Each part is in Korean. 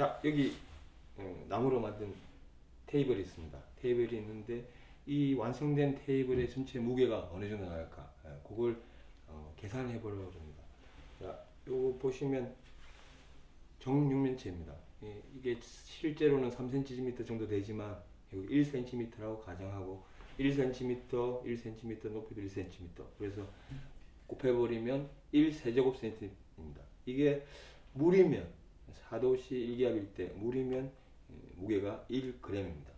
자 여기 어, 나무로 만든 테이블이 있습니다. 테이블이 있는데 이 완성된 테이블의 전체 무게가 어느 정도 나갈까? 예, 그걸 어, 계산해 보려고 합니다. 자, 요거 보시면 정육면체입니다. 예, 이게 실제로는 3cm 정도 되지만 1cm라고 가정하고 1cm, 1cm 높이도 1cm. 그래서 곱해버리면 1세제곱센티입니다. 이게 물이면 4도씨 1기압일 때 물이면 무게가 1g입니다.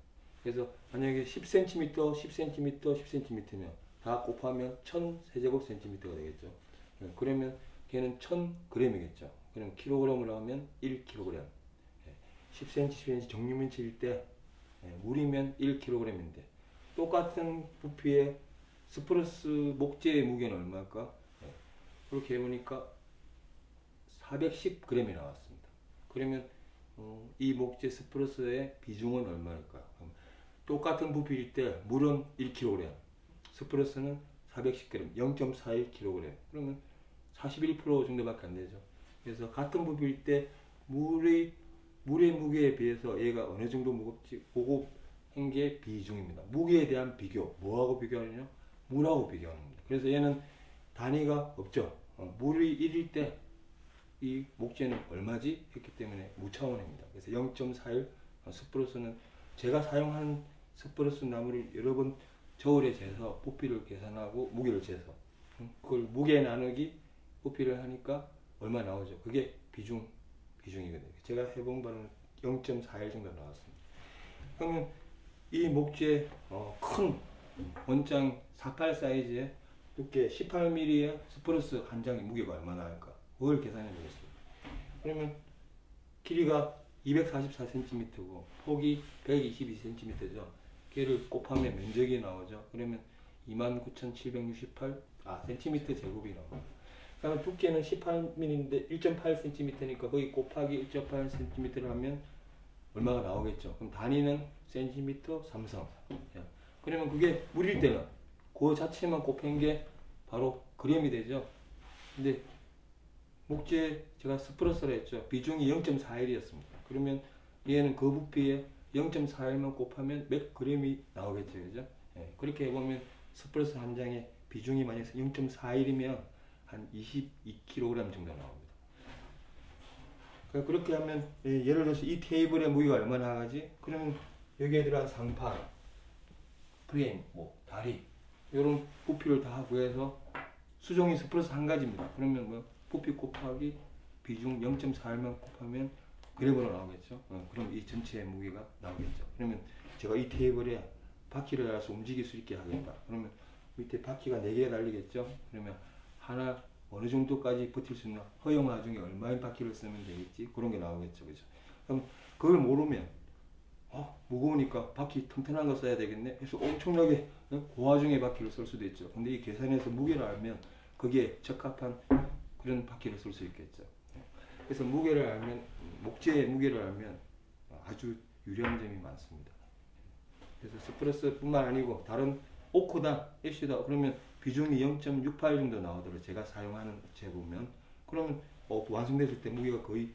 그래서 만약에 10cm, 10cm, 10cm면 다 곱하면 1000세제곱센티미터가 되겠죠. 예, 그러면 걔는 1000g이겠죠. 그럼 킬로그램으로 하면 1kg. 10cm, 10cm 정육면체일 때 예, 물이면 1kg인데 똑같은 부피의 스프러스 목재의 무게는 얼마일까? 예, 그렇게 해보니까 410g이 나왔습니다. 그러면 어, 이 목재 스프러스의 비중은 얼마일까요? 똑같은 부피일 때 물은 1kg, 스프러스는 410g, 0.41kg. 그러면 41% 정도밖에 안 되죠. 그래서 같은 부피일 때 물의 물의 무게에 비해서 얘가 어느 정도 무겁지 고급한 게 비중입니다. 무게에 대한 비교, 뭐하고 비교하느냐? 물하고 비교하는 겁니다. 그래서 얘는 단위가 없죠. 어, 물이 1일 때 이 목재는 얼마지? 했기 때문에 무차원입니다. 그래서 0.41 어, 스프로스는 제가 사용한 스프로스 나무를 여러 번 저울에 재서 부피를 계산하고 무게를 재서 그걸 무게 나누기 부피를 하니까 얼마 나오죠. 그게 비중 비중이거든요. 제가 해본 바는 0.41 정도 나왔습니다. 그러면 이 목재 어, 큰 원장 48 사이즈의 두께 18mm의 스프러스 한 장의 무게가 얼마나 할까? 그걸 계산해 보겠습니다. 그러면 길이가 244cm고 폭이 122cm죠. 걔를 곱하면 면적이 나오죠. 그러면 29,768 아, cm 제곱이 나옵니다. 그러면 두께는 18mm인데 1.8cm니까 거기 곱하기 1.8cm를 하면 얼마가 나오겠죠. 그럼 단위는 cm 삼성. 예. 그러면 그게 물일 때는 그 자체만 곱한 게 바로 그램이 되죠. 근데 목재 제가 스프러스를 했죠. 비중이 0.41이었습니다. 그러면 얘는 그 부피에 0.41만 곱하면 몇 그램이 나오겠죠. 그죠? 예, 그렇게 해보면 스프러스 한 장에 비중이 만약 0.41이면 한 22kg 정도 나옵니다. 그렇게 하면 예, 를 들어서 이 테이블의 무게가 얼마나 나가지? 그러면 여기에 들어간 상판, 프레임, 뭐 다리 이런 부피를 다 구해서 수종이 스프러스 한 가지입니다. 그러면 뭐 부피 곱하기 비중 0.41만 곱하면 그램으로 나오겠죠. 어, 그럼 이 전체의 무게가 나오겠죠. 그러면 제가 이 테이블에 바퀴를 달아서 움직일 수 있게 하겠다. 그러면 밑에 바퀴가 4개가 달리겠죠. 그러면 하나 어느 정도까지 버틸 수 있나 허용 와중에 얼마의 바퀴를 쓰면 되겠지 그런 게 나오겠죠 그죠 그럼 그걸 모르면 어 무거우니까 바퀴 튼튼한 거 써야 되겠네 그래서 엄청나게 고화중의 바퀴를 쓸 수도 있죠 근데 이 계산해서 무게를 알면 그게 적합한 그런 바퀴를 쓸수 있겠죠 그래서 무게를 알면 목재의 무게를 알면 아주 유리한 점이 많습니다 그래서 스프레스 뿐만 아니고 다른 오코다, 애쉬다 그러면 비중이 0.68 정도 나오도록 제가 사용하는 재보면 그러면 어, 완성됐을 때 무게가 거의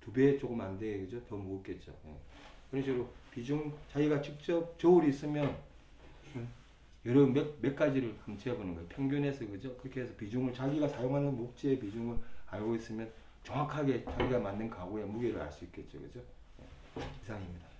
두 배 조금 안 돼, 그죠? 더 무겁겠죠. 예. 그런 식으로 비중 자기가 직접 저울이 있으면 여러 몇, 몇 가지를 한번 재보는 거예요. 평균에서 그죠? 그렇게 해서 비중을 자기가 사용하는 목재의 비중을 알고 있으면 정확하게 자기가 만든 가구의 무게를 알 수 있겠죠. 그죠? 예. 이상입니다.